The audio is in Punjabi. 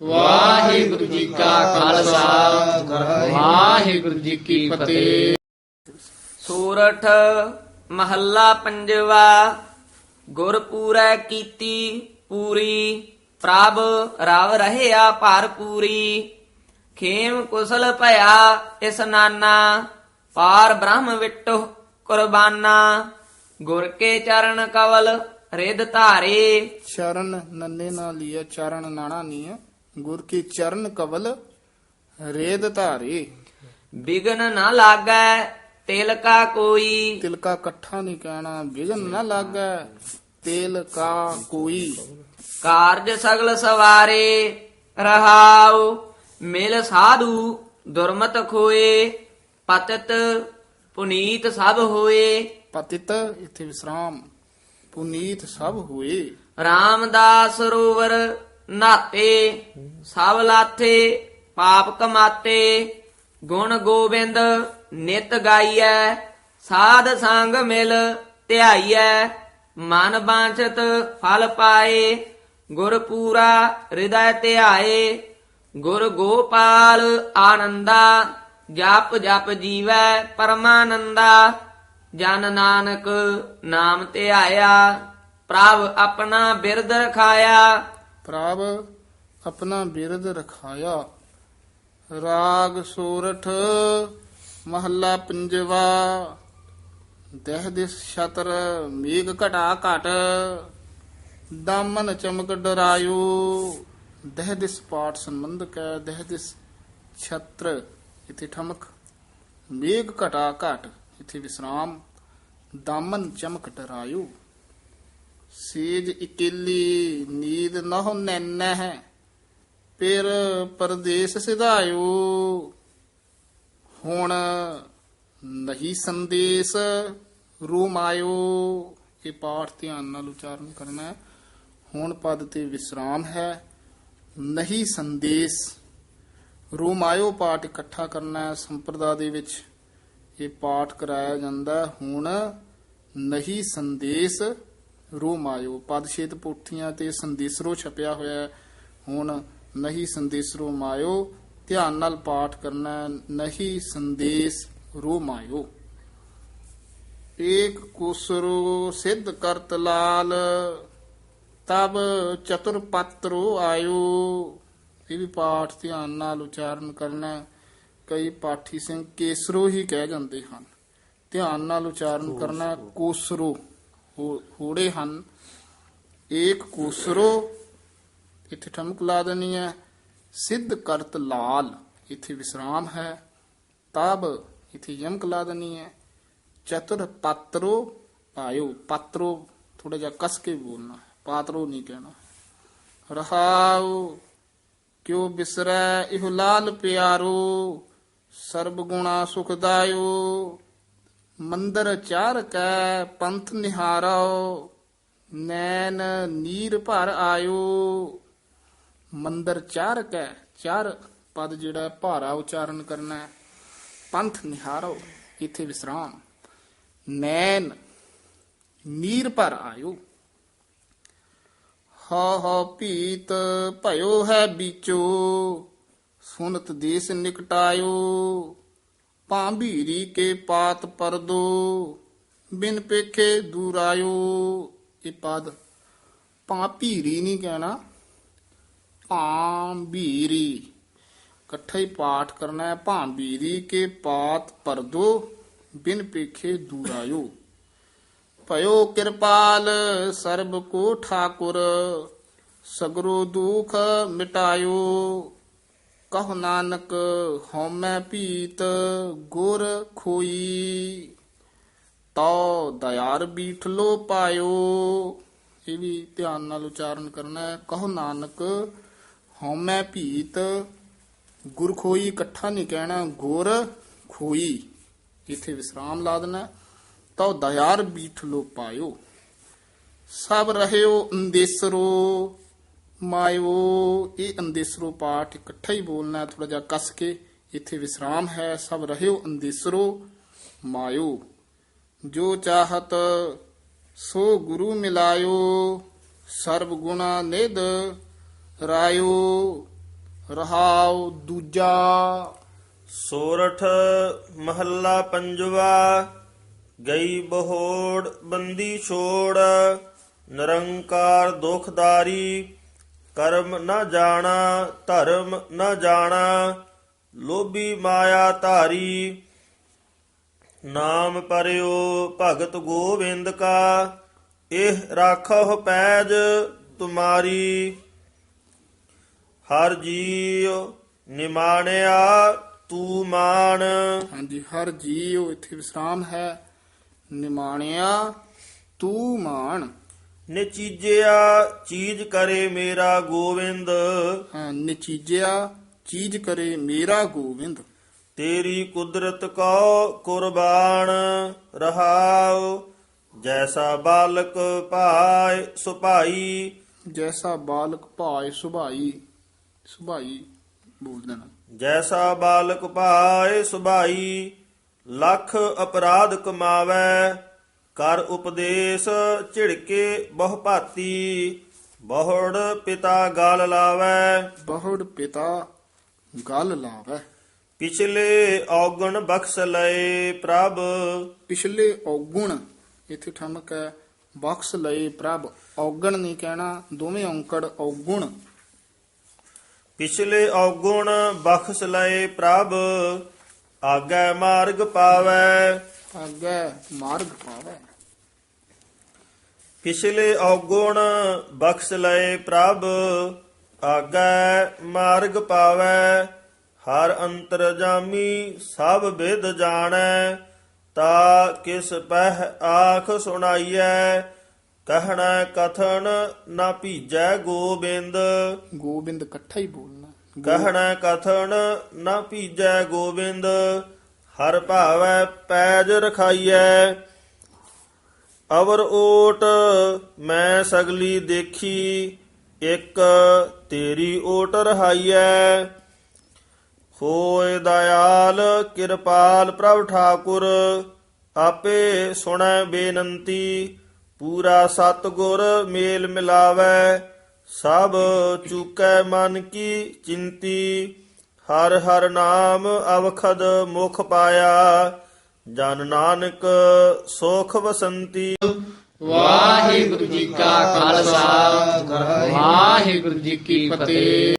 ਵਾਹਿਗੁਰੂ ਜੀ ਕਾ ਖਾਲਸਾ। ਵਾਹਿਗੁਰੂ ਜੀ ਕੀ ਫਤਿਹ। ਸੂਰਠ ਮਹੱਲਾ ਪੰਜਵਾ ਗੁਰਪੂਰੈ ਕੀਤੀ ਪੂਰੀ ਪ੍ਰਭ ਰਵ ਰਹਿਆ ਭਰਪੂਰੀ ਖੇਮ ਕੁਸਲ ਭਇਆ ਇਸ ਨਾਨਾ ਪਾਰ ਬ੍ਰਹਮ ਵਿਟੋ ਕੁਰਬਾਨਾ। ਗੁਰ ਕੇ ਚਰਨ ਕਵਲ ਰਿਦ ਧਾਰੇ। ਚਰਨ ਨੰਨੇ ਨਾਲ ਲਿਆ ਚਰਨ ਨਾਣਾ ਨਹੀਂ ਹੈ ਗੁਰ ਕੀ ਚਰਨ ਕਵਲ ਰੇਦ ਧਾਰੇ। ਬਿਗਨ ਨਾ ਲਾਗੈ ਤਿਲ ਕਾ ਕੋਈ। ਤਿਲਕਾ ਇਕੱਠਾ ਨਹੀਂ ਕਹਿਣਾ ਵਿਗਨ ਨਾ ਲਾਗੈ ਤੇਲ ਕਾ ਕੋਈ। ਕਾਰਜ ਸਗਲ ਸਵਾਰੇ ਰਹਾਉ ਮਿਲ ਸਾਧੂ ਦੁਰਮਤ ਖੋਏ ਪਤਿਤ ਪੁਨੀਤ ਸਭ ਹੋਏ। ਪਤਿਤ ਇਥੇ ਵਿਸਰਾਮ ਪੁਨੀਤ ਸਭ ਹੋਏ। ਰਾਮਦਾਸ ਸਰੋਵਰ ਨਾਤੇ ਸਭ ਲਾਥੇ ਪਾਪ ਕਮਾਤੇ, ਗੁਣ ਗੋਬਿੰਦ, ਨਿਤ ਗਾਈਐ, ਸਾਧ ਸੰਗ ਮਿਲ ਧਿਆਈਐ, ਮਨ ਬਾਂਛਤ ਫਲ ਪਾਏ, ਗੁਰ ਪੂਰਾ ਹਿਰਦੈ ਧਿਆਏ, ਗੁਰ ਗੋਪਾਲ ਆਨੰਦਾ, ਜਪ ਜਪ ਜੀਵੈ ਪਰਮਾਨੰਦਾ, ਜਨ ਨਾਨਕ ਨਾਮ ਧਿਆਇਆ, ਪ੍ਰਭ ਆਪਣਾ ਬਿਰਦ ਰਖਾਇਆ ਪ੍ਰਭ ਆਪਣਾ ਬਿਰਦ ਰਖਾਇਆ। ਰਾਗ ਸੂਰਠ ਮਹੱਲਾ ਪੰਜਵਾ। ਦਹ ਦਿਸ ਛਤਰ ਮੇਘ ਘਟਾ ਘਟ। ਦਾਮਨ ਚਮਕ ਡਰਾਇਓ। ਦਹ ਦਿਸ ਪਾਠ ਸੰਬੰਧਕ ਹੈ ਦਹ ਦਿਸ ਛਤਰ। ਇਥੇ ਠਮਕ। ਮੇਘ ਘਟਾ ਘਟ। ਇਥੇ ਵਿਸਰਾਮ। ਦਾਮਨ ਚਮਕ ਡਰਾਇਓ। ਸੇਜ ਇਕੇਲੀ ਨੀਂਦ ਨਹੁ ਨੈਨਹਿ ਫਿਰ ਪਰਦੇਸ ਸਿਧਾਇਓ। ਹੁਣ ਨਹੀਂ ਸੰਦੇਸ, ਰੂਮਾਇਓ। ਇਹ ਪਾਠ ਧਿਆਨ ਨਾਲ ਉਚਾਰਨ ਕਰਨਾ ਹੈ। ਹੁਣ ਪਦ ਤੇ ਵਿਸਰਾਮ ਹੈ। ਨਹੀਂ ਸੰਦੇਸ, ਰੂਮਾਇਓ ਪਾਠ ਇਕੱਠਾ ਕਰਨਾ ਹੈ। ਸੰਪਰਦਾ ਦੇ ਵਿੱਚ ਇਹ ਪਾਠ ਕਰਾਇਆ ਜਾਂਦਾ ਹੁਣ ਨਹੀਂ ਸੰਦੇਸ ਰੂਮਾਇਓ ਪਦ ਛੇਦ ਪੋਥੀਆਂ ਤੇ ਸੰਦੇਸਰੋ ਛਪਿਆ ਹੋਇਆ ਹੁਣ ਨਹੀਂ ਸੰਦੇਸਰੋ ਮਾਇਓ ਧਿਆਨ ਨਾਲ ਪਾਠ ਕਰਨਾ। ਨਹੀਂ ਸੰਦੇਸ ਰੂਮਾਇਓ ਏਕ ਕੁਸਰੋ ਸਿੱਧ ਕਰਤ ਲਾਲ ਤਬ ਚਤੁਰ ਪਤਰੋ ਆਇਓ। ਇਹ ਵੀ ਪਾਠ ਧਿਆਨ ਨਾਲ ਉਚਾਰਨ ਕਰਨਾ। ਕਈ ਪਾਠੀ ਸਿੰਘ ਕੇਸਰੋ ਹੀ ਕਹਿ ਜਾਂਦੇ ਹਨ। ਧਿਆਨ ਨਾਲ ਉਚਾਰਨ ਕਰਨਾ ਕੋਸਰੋ। ਹੋੜੇ ਹਨ। ਏਕ ਕੋਸਰੋ, ਇੱਥੇ ਠਮਕ ਲਾ ਦੇਣੀ ਹੈ। ਸਿੱਧ ਕਰਤ ਲਾਲ, ਇੱਥੇ ਵਿਸਰਾਮ ਹੈ। ਤਬ, ਇੱਥੇ ਯਮਕ ਲਾ ਦੇਣੀ ਹੈ। ਚਤੁਰ ਪਾਤਰੋ, ਪਾਇਓ। ਪਾਤਰੋ ਥੋੜਾ ਜਿਹਾ ਕਸ ਕੇ ਬੋਲਣਾ ਹੈ। ਪਾਤਰੋ ਨਹੀਂ ਕਹਿਣਾ। ਰਹਾਉ, ਕਿਉ ਬਿਸਰੈ? ਇਹ ਲਾਲ ਪਿਆਰੋ, ਸਰਬ ਗੁਣਾ ਸੁਖਦਾਇਓ ਮੰਦਰ ਚਾਰ ਕੈ ਪੰਥ ਨਿਹਾਰੋ, ਨੈਣ ਨੀਰ ਭਰ ਆਇਓ। ਮੰਦਰ ਚਾਰ ਕੈ, ਚਾਰ ਪਦ ਜਿਹੜਾ ਭਾਰਾ ਉਚਾਰਨ ਕਰਨਾ ਹੈ। ਪੰਥ ਨਿਹਾਰੋ, ਇਥੇ ਵਿਸਰਾਮ। ਨੈਣ ਨੀਰ ਭਰ ਆਇਓ। ਹਾ ਹਾ ਪੀਤ ਭਇਓ ਹੈ ਬੀਚੋ, ਸੁਨਤ ਦੇਸ ਨਿਕਟਾਇਓ। ਭਾਂਬੀਰੀ ਕੇ ਪਾਤ ਪਰਦੋ ਬਿਨ ਪੇਖੇ ਦੂਰਾਇਓ ਇਹ ਪਦ ਭਾਂਬੀਰੀ ਨਹੀਂ ਕਹਿਣਾ ਭਾਂਬੀਰੀ ਇਕੱਠਾ ਹੀ ਪਾਠ ਕਰਨਾ ਹੈ ਭਾਂਬੀਰੀ ਕੇ ਪਾਤ ਪਰਦੋ ਬਿਨ ਪੇਖੇ ਦੂਰਾਇਓ ਭਇਓ ਕਿਰਪਾਲ ਸਰਬ ਕੋ ਠਾਕੁਰ ਸਗਰੋ ਦੁਖ ਮਿਟਾਇਓ ਕਹ ਨਾਨਕ ਹਉਮੈ ਭੀਤ ਗੁਰ ਖੋਈ। ਤੋ ਦਇਆਰ ਬੀਠਲੋ ਪਾਇਓ। ਇਹ ਵੀ ਧਿਆਨ ਨਾਲ ਉਚਾਰਨ ਕਰਨਾ ਹੈ। ਕਹ ਨਾਨਕ ਹਉਮੈ ਭੀਤ ਗੁਰ ਖੋਈ। ਇਕੱਠਾ ਨਹੀਂ ਕਹਿਣਾ, ਗੁਰ ਖੋਈ। ਇਥੇ ਵਿਸਰਾਮ ਲਾ ਦੇਣਾ ਤਉ ਦਇਆਰ ਬੀਠ ਲੋ ਪਾਇਓ। ਸਭ ਰਹਿਓ ਅੰਦੇਸਰੋ। ਮਾਇਓ, ਇਹ ਅੰਦੇਸਰੋ ਪਾਠ ਇਕੱਠਾ ਹੀ ਬੋਲਣਾ ਥੋੜਾ ਜਿਹਾ ਕੱਸ ਕੇ ਇੱਥੇ ਵਿਸਰਾਮ ਹੈ, ਸਭ ਰਹਿਓ ਅੰਦੇਸਰੋ ਮਾਇਓ। ਜੋ ਚਾਹਤ ਸੋ ਗੁਰੂ ਮਿਲਾਇਓ, ਸਰਬ ਗੁਣਾ ਨਿਦ ਰਾਇਓ, ਰਹਾਉ ਦੂਜਾ। ਸੋਰਠ ਮਹੱਲਾ ਪੰਜਵਾ, ਗਈ ਬਹੋੜ ਬੰਦੀ ਛੋੜ, ਨਿਰੰਕਾਰ ਦੁਖਦਾਰੀ ਕਰਮ ਨਾ ਜਾਣਾ, ਧਰਮ ਨਾ ਜਾਣਾ, ਲੋਭੀ ਮਾਇਆ ਧਾਰੀ, ਨਾਮ ਪਰਿਓ ਭਗਤ ਗੋਵਿੰਦ ਕਾ, ਇਹ ਰਾਖੋ ਪੈਜ ਤੁਮਾਰੀ। ਹਰ ਜੀਉ ਨਿਮਾਣਿਆ, ਤੂੰ ਮਾਨ ਹਾਂਜੀ, ਹਰ ਜੀਉ ਇੱਥੇ ਵਿਸਰਾਮ ਹੈ। ਨਿਮਾਣਿਆ, ਤੂੰ ਮਾਨ ਨਿਚੀਜਿਆ ਚੀਜ਼ ਕਰੇ ਮੇਰਾ ਗੋਵਿੰਦ। ਹਾਂ, ਨਚੀਜਿਆ ਚੀਜ਼ ਕਰੇ ਮੇਰਾ ਗੋਵਿੰਦ। ਤੇਰੀ ਕੁਦਰਤ ਕੋ ਕੁਰਬਾਨ ਰਹਾਉ। ਜੈਸਾ ਬਾਲਕ ਭਾਇ ਸੁਭਾਈ। ਜੈਸਾ ਬਾਲਕ ਭਾਏ ਸੁਭਾਈ ਸੁਭਾਈ ਬੋਲ ਦੇਣਾ। ਜੈਸਾ ਬਾਲਕ ਭਾਇ ਸੁਭਾਈ ਲੱਖ ਅਪਰਾਧ ਕਮਾਵੈ। ਕਰ ਉਪਦੇਸ਼ ਝਿੜਕੇ ਬਹੁ ਭਾਤੀ ਬਹੁੜ ਪਿਤਾ ਗਲ ਲਾਵੈ। ਬਹੁੜ ਪਿਤਾ ਗਲ ਲਾਵੈ। ਪਿਛਲੇ ਔਗਣ ਬਖਸ਼ ਲਏ ਪ੍ਰਭ। ਪਿਛਲੇ ਔਗੁਣ ਇੱਥੇ ਠਮਕ ਹੈ ਬਖਸ਼ ਲਏ ਪ੍ਰਭ। ਔਗਣ ਨਹੀਂ ਕਹਿਣਾ ਦੋਵੇਂ ਔਂਕੜ ਔਗੁਣ। ਪਿਛਲੇ ਔਗੁਣ ਬਖਸ਼ ਲਏ ਪ੍ਰਭ ਆਗੇ ਮਾਰਗ ਪਾਵੈ। ਅੱਗੇ ਮਾਰਗ ਪਾਵੈ। ਪਿਛਲੇ ਔਗੁਣ ਬਖਸ਼ ਲਏ ਪ੍ਰਭ ਆਗੇ ਮਾਰਗ ਪਾਵੈ। ਹਰ ਅੰਤਰ ਜਾਮੀ ਸਭ ਵਿਦ ਜਾਣੈ ਤਾ ਕਿਸ ਪਹਿ ਆਖ ਸੁਣਾਈਐ। ਕਹਿਣਾ ਕਥਨ ਨਾ ਭੀਜੈ ਗੋਬਿੰਦ। ਗੋਬਿੰਦ ਇਕੱਠਾ ਹੀ ਬੋਲਣਾ। ਕਹਿਣਾ ਕਥਨ ਨਾ ਭੀਜੈ ਗੋਬਿੰਦ। ਹਰ ਭਾਵੈ ਪੈਜ ਰਖਾਈਐ। ਅਵਰ ਓਟ ਮੈਂ ਸਗਲੀ ਦੇਖੀ, ਇੱਕ ਤੇਰੀ ਓਟ ਰਹਾਈਐ। ਹੋਏ ਦਇਆਲ, ਕਿਰਪਾਲ ਪ੍ਰਭ ਠਾਕੁਰ, ਆਪੇ ਸੁਣੈ ਬੇਨੰਤੀ, ਪੂਰਾ ਸਤਗੁਰ ਮੇਲ ਮਿਲਾਵੈ। ਸਭ ਚੁਕੈ ਮਨ ਕੀ ਚਿੰਤੀ ਹਰ ਹਰ ਨਾਮ ਅਵਖਦ ਮੁਖ ਪਾਇਆ, ਜਨ ਨਾਨਕ ਸੋਖ ਵਸੰਤੀ। ਵਾਹਿਗੁਰੂ ਜੀ ਕਾ ਖਾਲਸਾ, ਵਾਹਿਗੁਰੂ ਜੀ ਕੀ ਫਤਿਹ।